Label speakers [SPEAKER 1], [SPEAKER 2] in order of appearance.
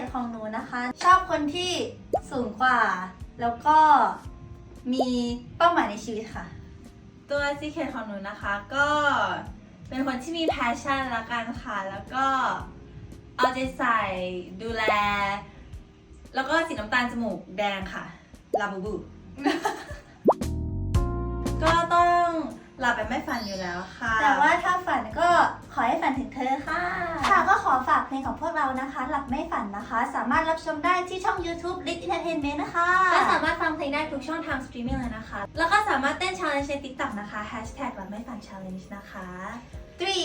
[SPEAKER 1] ตของหนูนะคะ ชอบคนที่สูงกว่า แล้วก็มีเป้าหมายในชีวิตค่ะ
[SPEAKER 2] ตัวซีเคทของหนูนะคะก็เป็นคนที่มี passion ละกันค่ะ แล้วก็เอาใจใส่ดูแล แล้วก็สีน้ำตาลจมูกแดงค่ะลาบูบู ก็ต้องหลับไปไม่ฝันอยู่แล้วค่ะ
[SPEAKER 1] แต่ว่าถ้าฝันก็ เพลงของพวกเรานะคะ หลับไม่ฝันนะคะ สามารถรับชมได้ที่ช่อง YouTube Lit Entertainment นะคะ
[SPEAKER 2] และสามารถฟังเพลงได้ทุกช่องทางสตรีมมิ่งเลยนะคะ แล้วก็สามารถเต้น challenge ใน TikTok นะคะ hashtag หลับไม่ฝัน challenge นะคะ
[SPEAKER 1] three